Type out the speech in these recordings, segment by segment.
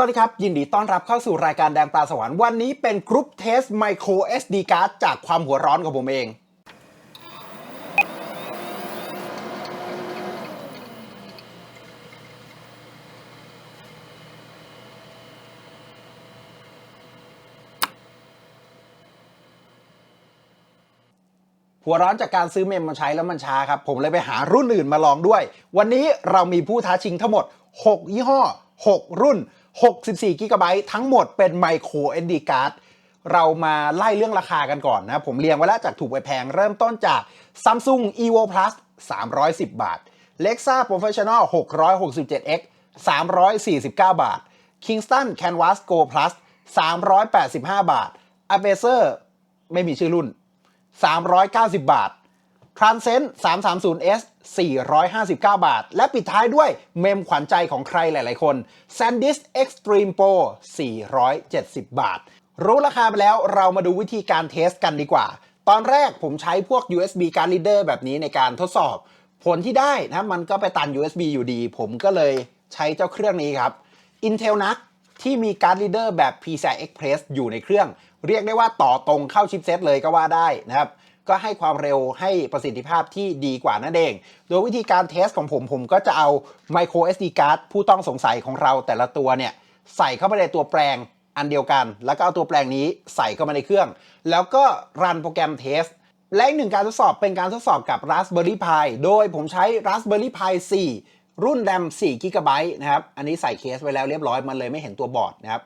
วัสดีครับ ยินดีต้อนรับเข้าสู่รายการแดงตาสวรรค์วันนี้เป็นกรุ๊ปเทสไมโคร SD card จากความหัวร้อนของผมเอง หัวร้อนจากการซื้อเมมมาใช้แล้วมันช้าครับ ผมเลยไปหารุ่นอื่นมาลองด้วย วันนี้เรามีผู้ท้าชิงทั้งหมด 6 ยี่ห้อ 6 รุ่น 64 g b ทั้งหมดเป็นไมโคร SD card เรามาไล่เรื่องราคากันก่อนนะ ผมเรียงไว้แล้วจากถูกไปแพงเริ่มต้นจาก Samsung Evo Plus 310 บาท Lexa Professional 667X 349 บาท Kingston Canvas Go Plus 385 บาท Acer ไม่มีชื่อรุ่น 390 บาท Transcend 330S 459 บาท และปิดท้ายด้วยเมมขวัญใจของใครหลาย ๆ คน SanDisk Extreme Pro 470 บาท รู้ราคาไปแล้วเรามาดูวิธีการเทสกันดีกว่า ตอนแรกผมใช้พวก USB card reader แบบนี้ในการทดสอบ ผลที่ได้นะมันก็ไปตัน USB อยู่ดี ผมก็เลยใช้เจ้าเครื่องนี้ครับ Intel NUC ที่มีการ์ดรีเดอร์แบบ PCI Express อยู่ในเครื่อง เรียกได้ว่าต่อตรงเข้าชิปเซตเลยก็ว่าได้นะครับ ก็ให้ความเร็วให้ประสิทธิภาพที่ดีกว่านั่นเอง โดยวิธีการเทสของผมผมก็จะเอา micro SD card ผู้ต้องสงสัยของเราแต่ละตัวเนี่ยใส่เข้าไปในตัวแปลงอันเดียวกัน แล้วก็เอาตัวแปลงนี้ใส่เข้ามาในเครื่อง แล้วก็รันโปรแกรมเทสและอีกหนึ่งการทดสอบเป็นการทดสอบกับ Raspberry Pi โดยผมใช้ Raspberry Pi 4 รุ่น RAM 4 g b นะครับ อันนี้ใส่เคสไว้แล้วเรียบร้อย มันเลยไม่เห็นตัวบอร์ดนะครับ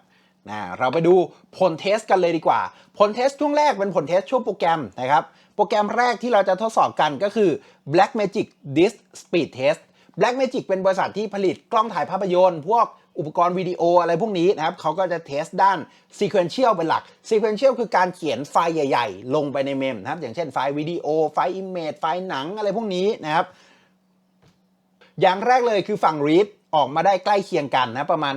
นะเราไปดูผลเทสกันเลยดีกว่า ผลเทสช่วงแรกเป็นผลเทสช่วงโปรแกรมนะครับ โปรแกรมแรกที่เราจะทดสอบกันก็คือ Blackmagic Disk Speed Test Blackmagic เป็นบริษัทที่ผลิตกล้องถ่ายภาพยนตร์ พวกอุปกรณ์วิดีโออะไรพวกนี้นะครับเขาก็จะเทสด้าน Sequential เป็นหลัก Sequential คือการเขียนไฟล์ใหญ่ ๆ ลงไปในเมมนะครับ อย่างเช่นไฟล์วิดีโอ ไฟล์ Image ไฟล์หนังอะไรพวกนี้นะครับ อย่างแรกเลยคือฝั่ง read ออกมาได้ใกล้เคียงกันนะประมาณ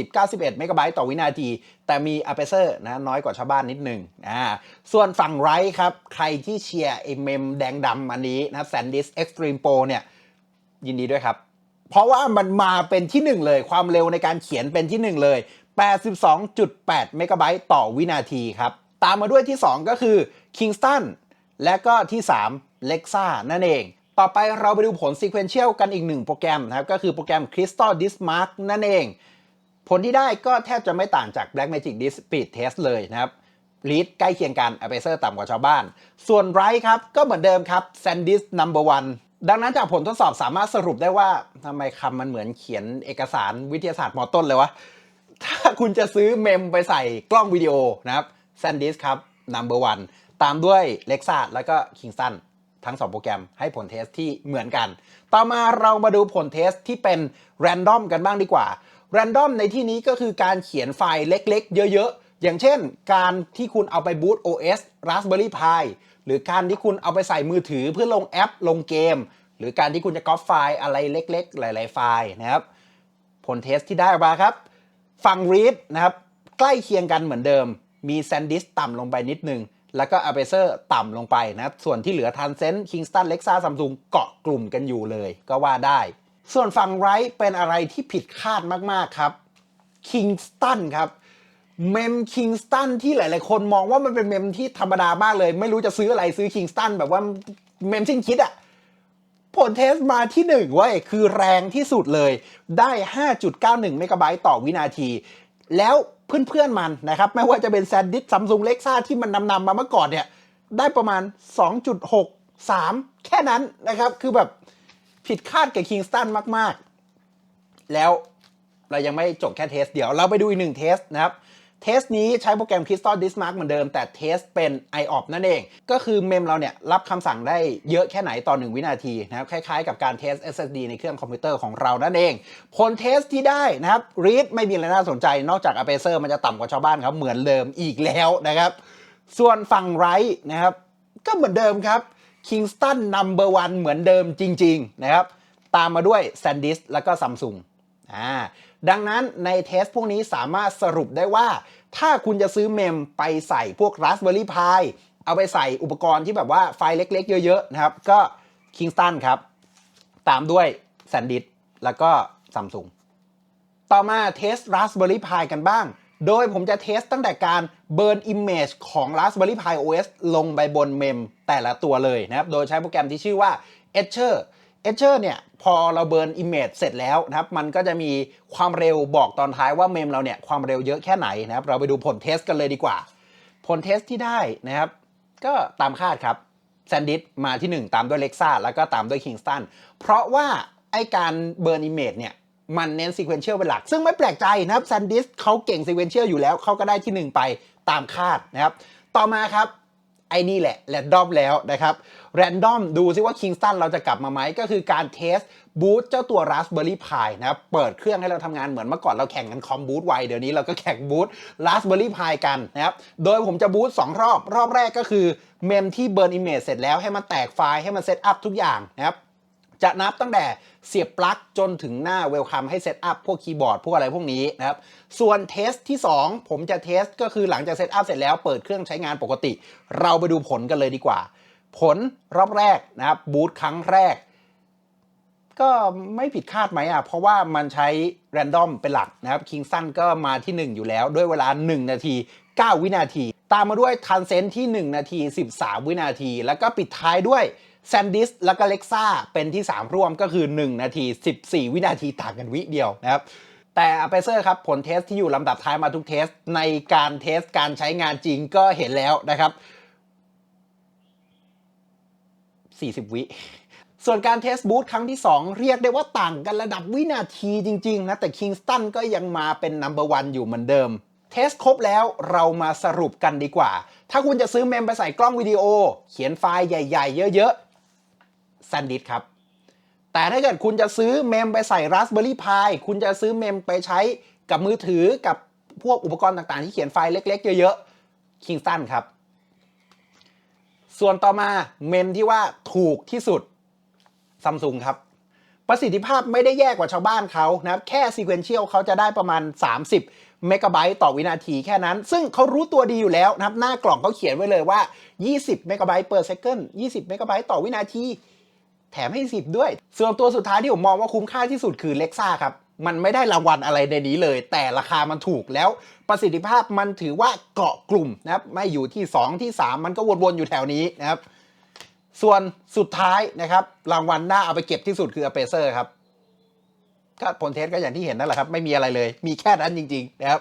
90-91เมกะไบต์ต่อวินาที แต่มี aperture นะน้อยกว่าชาวบ้านนิดนึงอ่าส่วนฝั่ง write ครับ ใครที่เชียร์ไอเมมแดงดำอันนี้นะ SanDisk Extreme Pro เนี่ยยินดีด้วยครับ เพราะว่ามันมาเป็นที่หนึ่งเลย ความเร็วในการเขียนเป็นที่หนึ่งเลย 82.8 เมกะไบต์ต่อวินาทีครับ ตามมาด้วยที่ 2 ก็คือ Kingston และก็ที่ 3 Lexa นั่นเอง ต่อไปเราไปดูผล Sequential กันอีกหนึ่งโปรแกรมนะครับ ก็คือโปรแกรม Crystal Dismark นั่นเอง ผลที่ได้ก็แทบจะไม่ต่างจาก Blackmagic Disk Speed Test เลยนะครับ read ใกล้เคียงกัน aperture ต่ำกว่าชาวบ้าน ส่วน write ครับ ก็เหมือนเดิมครับ SanDisk number one ดังนั้นจากผลทดสอบสามารถสรุปได้ว่าทำไมคำมันเหมือนเขียนเอกสารวิทยาศาสตร์มอต้นเลยวะ ถ้าคุณจะซื้อเมมไปใส่กล้องวิดีโอนะครับ SanDisk ครับ number one ตามด้วย Lexa แล้วก็ Kingston ทั้ง 2 โปรแกรมให้ผลเทสที่เหมือนกัน ต่อมาเรามาดูผลเทสที่เป็น random กันบ้างดีกว่า random ในที่นี้ก็คือการเขียนไฟล์เล็ก ๆ เยอะ ๆ อย่างเช่น การที่คุณเอาไปบูต OS Raspberry Pi หรือการที่คุณเอาไปใส่มือถือเพื่อลงแอปลงเกม หรือการที่คุณจะก๊อปไฟล์อะไรเล็ก ๆ หลาย ๆ ไฟล์นะครับ ผลเทสที่ได้ออกมาครับฝั่ง read นะครับ ใกล้เคียงกันเหมือนเดิม มี SanDisk ต่ำลงไปนิดนึง แล้วก็ Aperture ต่ำลงไปนะ ส่วนที่เหลือ Transcend Kingston Lexa Samsung เกาะกลุ่มกันอยู่เลยก็ว่าได้ ส่วนฝั่ง Right เป็นอะไรที่ผิดคาดมาก ๆ ครับ Kingston ครับเมม Kingston ที่หลาย ๆ คนมองว่ามันเป็นเมมที่ธรรมดามากเลย ไม่รู้จะซื้ออะไรซื้อ Kingston แบบว่าเมมสิ้นคิดอะผลเทสมาที่หนึ่งเว้ยคือแรงที่สุดเลยได้ 5.91 เมกะไบต์ต่อวินาที แล้ว เพื่อนๆมันนะครับไม่ว่าจะเป็นแซนดิสซัมซุงเล็กซ่าที่มันนำนำมาเมื่อก่อนเนี่ยได้ประมาณ 2.63 แค่นั้นนะครับ คือแบบผิดคาดกับคิงสตันมากๆ แล้วเรายังไม่จบแค่เทส เดี๋ยวเราไปดูอีกหนึ่งเทสนะครับ เทสนี้ใช้โปรแกรม Crystal Disk Mark เหมือนเดิม แต่เทสเป็น IOP นั่นเอง ก็คือเมมเราเนี่ยรับคำสั่งได้เยอะแค่ไหนต่อ 1 วินาทีนะครับคล้ายๆกับการเทส SSD ในเครื่องคอมพิวเตอร์ของเรานั่นเอง ผลเทสที่ได้นะครับ read ไม่มีอะไรน่าสนใจ นอกจาก Aperture มันจะต่ำกว่าชาวบ้านครับเหมือนเดิมอีกแล้วนะครับ ส่วนฝั่ง write นะครับก็เหมือนเดิมครับ Kingston number one เหมือนเดิมจริง ๆ นะครับ ตามมาด้วย SanDisk แล้วก็ Samsung อ่า ดังนั้นในเทสพวกนี้สามารถสรุปได้ว่า ถ้าคุณจะซื้อเมมไปใส่พวก Raspberry Pi เอาไปใส่อุปกรณ์ที่แบบว่าไฟล์เล็ก ๆ เยอะ ๆ นะครับ ก็ Kingston ครับ ตามด้วย SanDisk แล้วก็ Samsung ต่อมาเทส Raspberry Pi กันบ้าง โดยผมจะเทสตั้งแต่การ Burn Image ของ Raspberry Pi OS ลงไปบนเมมแต่ละตัวเลยนะครับ โดยใช้โปรแกรมที่ชื่อว่า Etcher Etcher เนี่ยพอเรา Burn Image เสร็จแล้วนะครับ มันก็จะมีความเร็วบอกตอนท้ายว่าเมมเราเนี่ยความเร็วเยอะแค่ไหนนะครับ เราไปดูผลเทสกันเลยดีกว่า ผลเทสที่ได้นะครับ ก็ตามคาดครับแซนดิสมาที่ 1 ตามด้วยเล็กซ่าแล้วก็ตามด้วยคิงสตันเพราะว่าไอการเบิร์นอิมเมจเนี่ยมันเน้นซีเควนเชียลเป็นหลัก ซึ่งไม่แปลกใจนะครับแซนดิสเขาเก่งซีเควนเชียลอยู่แล้วเขาก็ได้ที่ 1 ไปตามคาดนะครับ ต่อมาครับ ไอ้นี่แหละแรนดอมแล้วนะครับแรนดอมดูซิว่าคิงสตันเราจะกลับมาไหมก็คือการเทสบูตเจ้าตัว Raspberry Pi นะครับเปิดเครื่องให้เราทำงานเหมือนเมื่อก่อนเราแข่งกันคอมบูตไวเดี๋ยวนี้เราก็แข่งบูต Raspberry Pi กันนะครับโดยผมจะบูต2รอบ รอบแรกก็คือเมมที่เบิร์นอิมเมจเสร็จแล้วให้มันแตกไฟล์ให้มันเซตอัพทุกอย่างนะครับ จะนับตั้งแต่เสียบปลั๊กจนถึงหน้าเวลคัมให้เซตอัพพวกคีย์บอร์ด พวกอะไรพวกนี้นะครับ ส่วนเทสที่ 2 ผมจะเทสก็คือหลังจากเซตอัพเสร็จแล้วเปิดเครื่องใช้งานปกติ เราไปดูผลกันเลยดีกว่า ผลรอบแรกนะครับบูตครั้งแรก ก็ไม่ผิดคาดไหมอะ เพราะว่ามันใช้แรนดอมเป็นหลักนะครับคิงสันก็มาที่ 1 อยู่แล้ว ด้วยเวลา 1 นาที 9 วินาที ตามมาด้วยทันเซนที่ 1 นาที 13 วินาที แล้วก็ปิดท้ายด้วย แซนดิสแล้วก็เล็กซ่าเป็นที่ 3 ร่วมก็คือ 1 นาที 14 วินาทีต่างกันวิเดียวนะครับแต่อเปเซอร์ครับ ผลเทสที่อยู่ลำดับท้ายมาทุกเทส ในการเทสการใช้งานจริงก็เห็นแล้วนะครับ 40 วิส่วนการเทสบูธครั้งที่ 2 เรียกได้ว่าต่างกันระดับวินาทีจริง ๆ นะ แต่คิงสตันก็ยังมาเป็นนัมเบอร์วันอยู่เหมือนเดิม เทสครบแล้วเรามาสรุปกันดีกว่า ถ้าคุณจะซื้อเมมไปใส่กล้องวิดีโอ เขียนไฟล์ใหญ่ ๆ เยอะ ๆ s a n d i s ครับ แต่ถ้าเกิดคุณจะซื้อเมมไปใส่ Raspberry Pi คุณจะซื้อเมมไปใช้กับมือถือกับพวกอุปกรณ์ต่างๆ ที่เขียนไฟล์เล็ก ๆ เยอะๆ Kingston ครับ ส่วนต่อมาเมมที่ว่าถูกที่สุดซัมซุงครับ ประสิทธิภาพไม่ได้แย่กว่าชาวบ้านเขานะครับแค่ซีเควนเชียลเขาจะได้ประมาณ 30เมกะไบต์ต่อวินาทีแค่นั้น ซึ่งเขารู้ตัวดีอยู่แล้วนะครับ หน้ากล่องเขาเขียนไว้เลยว่า 20 เมกะไบต์ per second 20 เมกะไบต์ต่อวินาที แถมให้ 10 ด้วย ส่วนตัวสุดท้ายที่ผมมองว่าคุ้มค่าที่สุดคือเล็กซ่าครับมันไม่ได้รางวัลอะไรในนี้เลย แต่ราคามันถูกแล้วประสิทธิภาพมันถือว่าเกาะกลุ่มนะครับไม่อยู่ที่ 2 ที่ 3 มันก็วนๆอยู่แถวนี้นะครับ ส่วนสุดท้ายนะครับ รางวัลหน้าเอาไปเก็บที่สุดคืออเปเซอร์ครับก็ผลเทสก็อย่างที่เห็นนั่นแหละครับ ไม่มีอะไรเลย มีแค่นั้นจริง ๆ นะครับ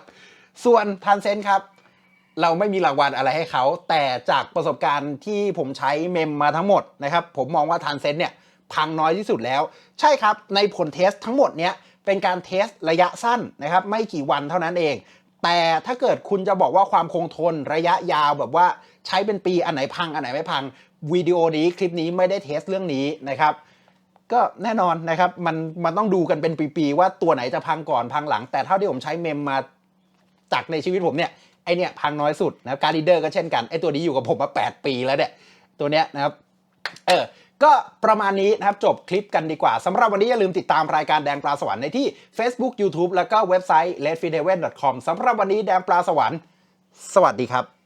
ส่วนทันเซนครับ เราไม่มีรางวัลอะไรให้เขา แต่จากประสบการณ์ที่ผมใช้เมมมาทั้งหมดนะครับ ผมมองว่าทันเซนเนี่ยพังน้อยที่สุดแล้ว ใช่ครับ ในผลเทสทั้งหมดเนี้ยเป็นการเทสระยะสั้นนะครับ ไม่กี่วันเท่านั้นเอง แต่ถ้าเกิดคุณจะบอกว่าความคงทนระยะยาวแบบว่าใช้เป็นปีอันไหนพังอันไหนไม่พังวิดีโอนี้คลิปนี้ไม่ได้เทสเรื่องนี้นะครับก็แน่นอนนะครับมันมันต้องดูกันเป็นปีๆว่าตัวไหนจะพังก่อนพังหลัง แต่เท่าที่ผมใช้เมมมาจากในชีวิตผมเนี่ย ไอเนี่ยพังน้อยสุดนะครับการีเดอร์ก็เช่นกันไอตัวนี้อยู่กับผมมา 8 ปีแล้วเนี่ยตัวเนี้ยนะครับเออก็ประมาณนี้นะครับจบคลิปกันดีกว่าสำหรับวันนี้อย่าลืมติดตามรายการแดงปลาสวรรค์ในที่ Facebook YouTube แล้วก็เว็บไซต์ r e d f i d e v e n c o m สำหรับวันนี้แดงปลาสวรรค์ สวัสดีครับ